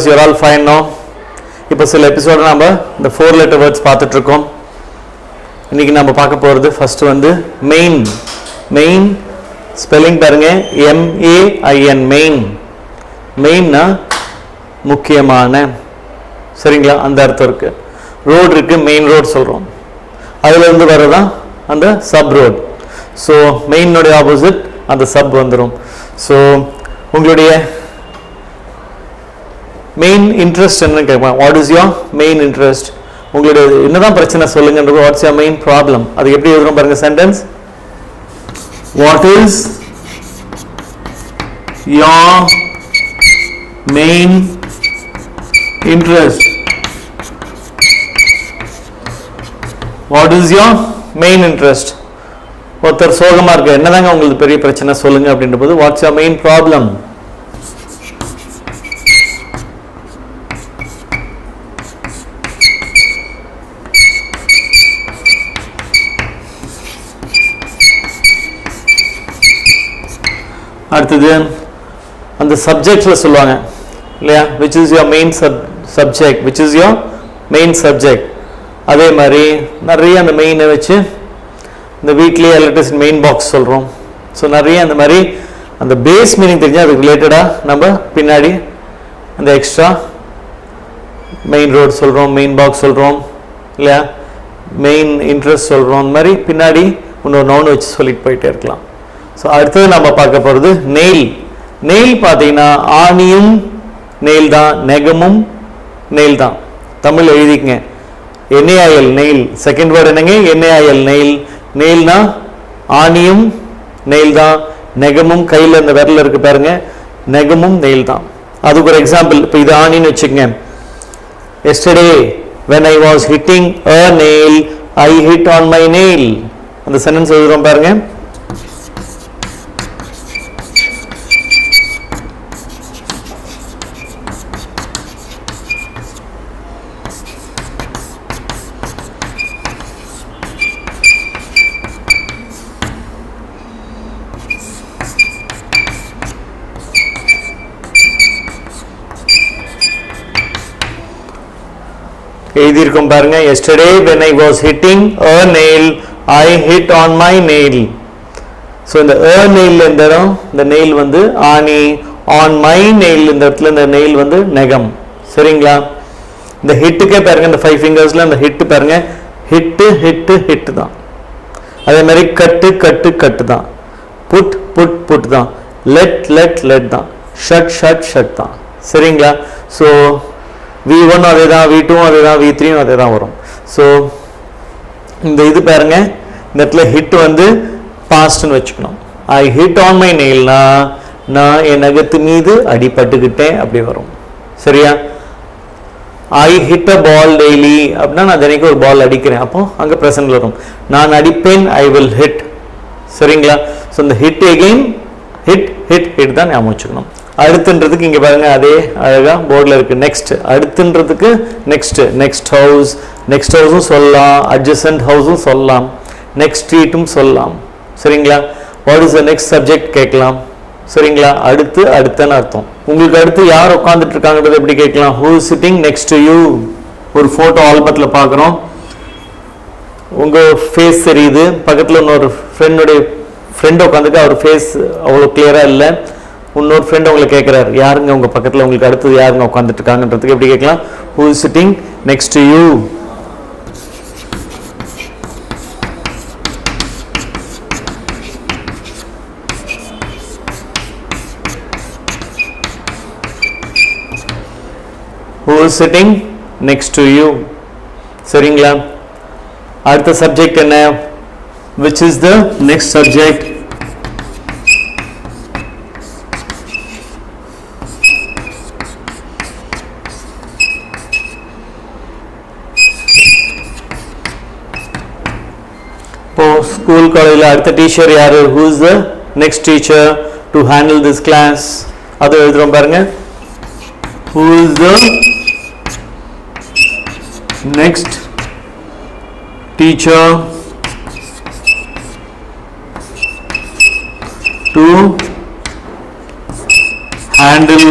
Syllabus you're all fine no இப்போ சில episode நம்ம இந்த ஃபோர் லெட்டர் வேர்ட்ஸ் பார்த்துட்டு இருக்கோம் இன்னைக்கு நம்ம பார்க்க போகிறது ஃபஸ்ட்டு வந்து மெயின் மெயின் ஸ்பெல்லிங் பாருங்க. M A I N main மெயின்னா முக்கியமான. சரிங்களா? அந்த அர்த்தம் இருக்கு. ரோடு இருக்கு மெயின் ரோடு சொல்கிறோம் அதுல இருந்து வரதான் அந்த சப் ரோடு ஸோ மெயினுடைய ஆப்போசிட் அந்த சப் வந்துடும் ஸோ உங்களுடைய மெயின் இன்ட்ரெஸ்ட் என்னன்னு கேட்பேன் what is your main interest உங்களுடைய என்னதான் பிரச்சனை சொல்லுங்கன்றது வாட்ஸ் யோர் மெயின் ப்ராப்ளம் அது எப்படி எழுதுறோம் பாருங்க sentence what is your main interest what is your main interest ஒருத்தர் சோகமா இருக்கு என்னதாங்க உங்களுக்கு பெரிய பிரச்சனை சொல்லுங்க அப்படின்ற போது வாட்ஸ் யோர் மெயின் ப்ராப்ளம் அடுத்தது அந்த சப்ஜெக்டில் சொல்லுவாங்க. இல்லையா? Which is your main sub subject which is your main subject அதே மாதிரி நிறைய அந்த மெயினை வச்சு இந்த வீக்லி எலக்ட்ரிசிட்டி மெயின் பாக்ஸ் சொல்கிறோம் ஸோ நிறைய அந்த மாதிரி அந்த பேஸ் மீனிங் தெரிஞ்சால் அதுக்கு ரிலேட்டடாக நம்ம பின்னாடி அந்த எக்ஸ்ட்ரா மெயின் ரோடு சொல்கிறோம் மெயின் பாக்ஸ் சொல்கிறோம் இல்லையா? மெயின் இன்ட்ரெஸ்ட் சொல்கிறோம் அந்த மாதிரி பின்னாடி இன்னொரு நவுன் வச்சு சொல்லிட்டு போயிட்டே இருக்கலாம். ஸோ அடுத்தது நம்ம பார்க்க போகிறது நெயில். நெயில் பார்த்தீங்கன்னா ஆணியும் நெயில் தான் நெகமும் நெயில் தான் Tamil எழுதிக்கங்க. N A I L nail. Second word என்னங்க? N A I L nail. நெயில்னா ஆணியும் nail தான் நெகமும் கையில் அந்த விரலில் இருக்கு பாருங்க நெகமும் நெயில் தான் அதுக்கு ஒரு எக்ஸாம்பிள் இப்போ இது ஆணின்னு வச்சுக்கங்க. Yesterday when I was hitting a nail I hit on my nail அந்த சென்டென்ஸ் எழுதுகிறோம் பாருங்கள் எழுதியிருக்கோம் பாருங்க. Yesterday when I was hitting a nail I hit on my nail so இந்த அ நெயில் இந்த இடம் இந்த நெயில் வந்து ஆணி ஆன் மை நெயில் இந்த இடத்துல இந்த நெயில் வந்து நெகம். சரிங்களா? இந்த ஹிட்டுக்கே பாருங்க இந்த ஃபைவ் ஃபிங்கர்ஸில் அந்த ஹிட்டு பாருங்க. ஹிட்டு ஹிட்டு ஹிட்டு தான். அதே மாதிரி கட்டு கட்டு கட்டு தான். புட் புட் புட் தான். லெட் லெட் லெட் தான். ஷட் ஷட் ஷட் தான். சரிங்களா? ஸோ வி ஒன் அதே தான் வி டூவும் அதே தான் வி த்ரீயும் அதே தான் வரும். ஸோ இந்த இது பாருங்க. இந்த இடத்துல ஹிட் வந்து பாஸ்ட்னு வச்சுக்கணும். ஐ ஹிட் ஆன் மை நெயில்னா நான் என் நகத்து மீது அடிபட்டுக்கிட்டேன் அப்படி வரும். சரியா? ஐ ஹிட் அ பால் டெய்லி அப்படின்னா நான் தினைக்கு ஒரு பால் அடிக்கிறேன். அப்போ அங்கே ப்ரெசன்ட்ல வரும். நான் அடிப்பேன் ஐ வில் ஹிட் சரிங்களா? ஸோ இந்த hit again hit hit hit தான் ஞாபகம் வச்சுக்கணும். அடுத்துன்றதுக்கு இங்கே பாருங்க அதே அழகாக போர்டில் இருக்கு. நெக்ஸ்ட் அடுத்துன்றதுக்கு நெக்ஸ்ட் நெக்ஸ்ட் ஹவுஸ் நெக்ஸ்ட் ஹவுஸும் சொல்லலாம். அட்ஜசன்ட் ஹவுஸும் சொல்லலாம். நெக்ஸ்ட் ஸ்ட்ரீட்டும் சொல்லலாம். சரிங்களா? What is the next subject கேட்கலாம். சரிங்களா? அடுத்து அடுத்தன்னு அர்த்தம். உங்களுக்கு அடுத்து யார் உட்காந்துட்டு இருக்காங்கிறது எப்படி கேட்கலாம்? Who sitting next to you ஒரு ஃபோட்டோ ஆல்பத்தில் பார்க்குறோம். உங்கள் ஃபேஸ் தெரியுது. பக்கத்தில் இன்னொரு ஃப்ரெண்டுடைய ஃப்ரெண்ட் உட்காந்துட்டு அவர் ஃபேஸ் அவ்வளோ கிளியராக இல்லை. இன்னொரு ஃப்ரெண்ட் உங்களை கேட்குறாரு யாருங்க உங்கள் பக்கத்தில்? உங்களுக்கு அடுத்தது யாருங்க உட்காந்துட்டு இருக்காங்கன்றதுக்கு எப்படி கேட்கலாம்? Who sitting next to you who is sitting next to you சரிங்களா அடுத்த சப்ஜெக்ட் என்ன? Which is the next subject இப்போ ஸ்கூல் காலேஜில் அடுத்த டீச்சர் யாரு who is the next teacher to handle this class அது எழுதுறோம் பாருங்க who is the next teacher to handle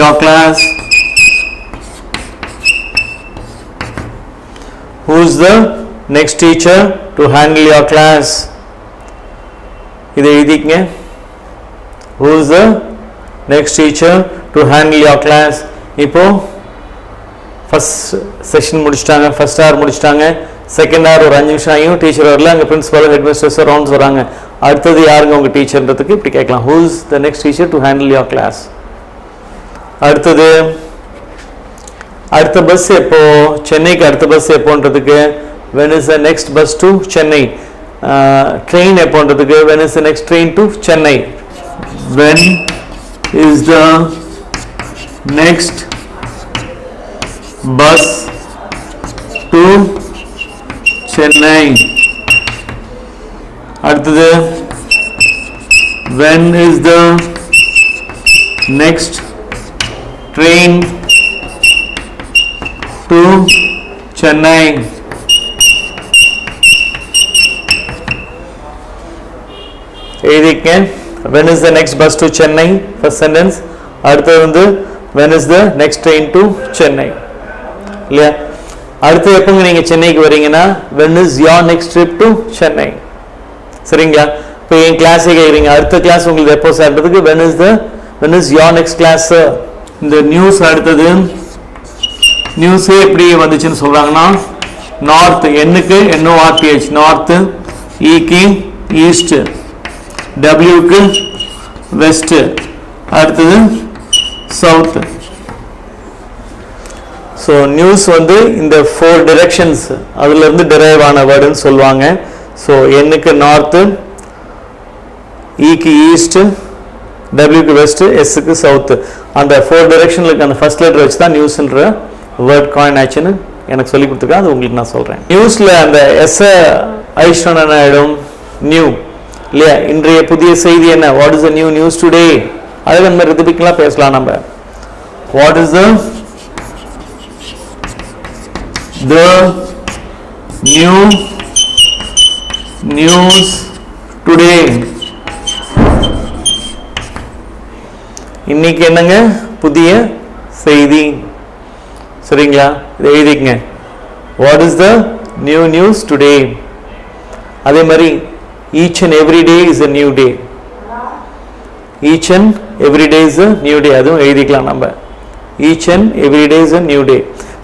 your class who's the next teacher to handle your class. இதை எழுதிக்கங்க. Who's the next teacher to handle your class? இப்போ first session முடிச்சிட்டாங்க first hour முடிச்சிட்டாங்க. Second hour ஒரு அஞ்சு நிமிஷம் ஆகியும் teacher வரல. அங்கே பிரின்சிபல் ஹெட் மிஸ்டர்ஸ் ரவுண்ட்ஸ் வராங்க. அடுத்தது யாருங்க உங்கள் டீச்சர்ன்றதுக்கு இப்படி கேட்கலாம். Who's the next teacher to handle your class அடுத்தது அடுத்த பஸ் எப்போ சென்னைக்கு அடுத்த பஸ் எப்போன்றதுக்கு when is the next bus to Chennai train எப்போன்றதுக்கு when is the next train to Chennai when is the next bus to Chennai அடுத்தது when is the next train to Chennai எழுதிக்க when is the next bus to Chennai first sentence அடுத்தது வந்து when is the next train to Chennai இல்லையா? அடுத்து எப்போங்க நீங்கள் சென்னைக்கு வரீங்கன்னா when is your next trip to Chennai சரிங்களா? இப்போ என் கிளாஸே கேட்குறீங்க அடுத்த கிளாஸ் உங்களுக்கு எப்போ சார்ன்றதுக்கு when is the when is your next class இந்த நியூஸ் அடுத்தது நியூஸே எப்படி வந்துச்சுன்னு சொல்கிறாங்கன்னா நார்த் எண்ணுக்கு N O R T H north ஈக்கு east டபிள்யூக்கு வெஸ்ட்டு அடுத்தது சவுத்து ஸோ நியூஸ் வந்து இந்த ஃபோர் டிரெக்ஷன்ஸ் அதுலேருந்து டிரைவ் ஆன வேர்டுன்னு சொல்லுவாங்க. ஸோ எண்ணுக்கு நார்த்து ஈக்கு e ஈஸ்ட்டு டபிள்யூக்கு வெஸ்ட்டு எஸ்ஸுக்கு சவுத்து அந்த ஃபோர் டிரெக்ஷனுக்கு அந்த ஃபர்ஸ்ட் லெட்டர் வச்சு தான் நியூஸ்ன்ற வேர்ட் காயின் ஆச்சுன்னு எனக்கு சொல்லி கொடுத்துருக்கேன் அது உங்களுக்கு நான் சொல்கிறேன் நியூஸில் அந்த எஸ்ஸை ஐஸ்வரன் என்ன ஆகிடும் நியூ இல்லையா? இன்றைய புதிய செய்தி என்ன? What is the new news today அதை நம்ம மாதிரி பேசலாம் நம்ம. What is the new news today இன்னைக்கு என்னங்க? புதிய செய்தி. சரிங்களா? இதை எழுதிக்கங்க. What is the new news today அதே மாதிரி each and every day is a new day each and every day is a new day அதுவும் எழுதிக்கலாம் நம்ம. Each and every day is a new day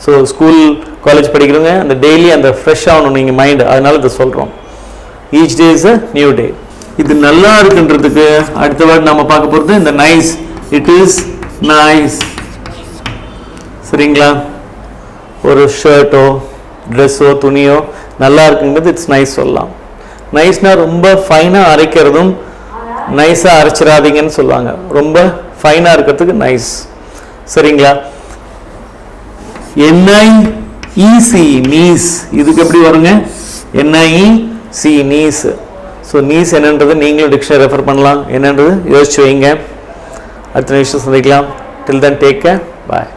so school college படிக்கிறவங்க அந்த daily அந்த fresh ஆகணும் நீங்கள் மைண்ட் அதனால இதை சொல்கிறோம் each day is a new day இது நல்லா இருக்குன்றதுக்கு அடுத்த வாட் நம்ம பார்க்க போகிறது இந்த நைஸ் இட் இஸ் நைஸ் சரிங்களா? ஒரு ஷர்ட்டோ ட்ரெஸ்ஸோ துணியோ நல்லா இருக்குங்கிறது இட்ஸ் நைஸ் சொல்லலாம். நைஸ்னா ரொம்ப ஃபைனாக அரைக்கிறதும் நைஸாக அரைச்சிடாதீங்கன்னு சொல்லுவாங்க. ரொம்ப ஃபைனாக இருக்கிறதுக்கு நைஸ் சரிங்களா? என்ஐ இசி நீஸ் இதுக்கு எப்படி வருங்க? N I C niece so niece என்னன்றது நீங்களும் டிக்ஷனரி ரெஃபர் பண்ணலாம். என்னன்றது? யோசிச்சு வைங்க. அடுத்த நிமிஷம் சந்திக்கலாம். டில் தன் டேக் பாய்